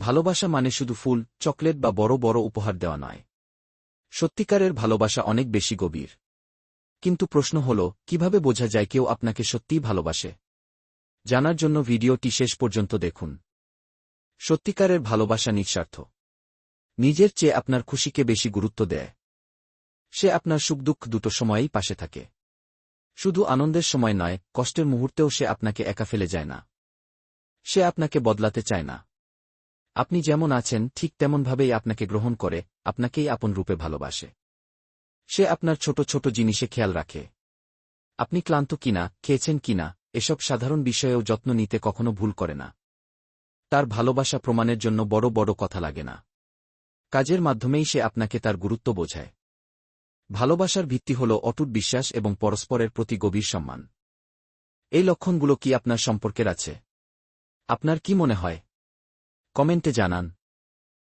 ভালোবাসা মানে শুধু ফুল, চকলেট বা বড় বড় উপহার দেওয়া নয়। সত্যিকারের ভালোবাসা অনেক বেশি গভীর। কিন্তু প্রশ্ন হল, কীভাবে বোঝা যায় কেউ আপনাকে সত্যিই ভালোবাসে? জানার জন্য ভিডিওটি শেষ পর্যন্ত দেখুন। সত্যিকারের ভালোবাসা নিঃস্বার্থ। নিজের চেয়ে আপনার খুশিকে বেশি গুরুত্ব দেয়। সে আপনার সুখ দুঃখ দুটো সময়েই পাশে থাকে। শুধু আনন্দের সময় নয়, কষ্টের মুহূর্তেও সে আপনাকে একা ফেলে যায় না। সে আপনাকে বদলাতে চায় না। আপনি যেমন আছেন, ঠিক তেমনভাবেই আপনাকে গ্রহণ করে, আপনাকেই আপন রূপে ভালোবাসে। সে আপনার ছোট ছোট জিনিসে খেয়াল রাখে। আপনি ক্লান্ত কিনা, খেয়েছেন কিনা, এসব সাধারণ বিষয়েও যত্ন নিতে কখনো ভুল করে না। তার ভালোবাসা প্রমাণের জন্য বড় বড় কথা লাগে না। কাজের মাধ্যমেই সে আপনাকে তার গুরুত্ব বোঝায়। ভালোবাসার ভিত্তি হল অটুট বিশ্বাস এবং পরস্পরের প্রতি গভীর সম্মান। এই লক্ষণগুলো কি আপনার সম্পর্কের আছে? আপনার কি মনে হয়? কমেন্টে জানান।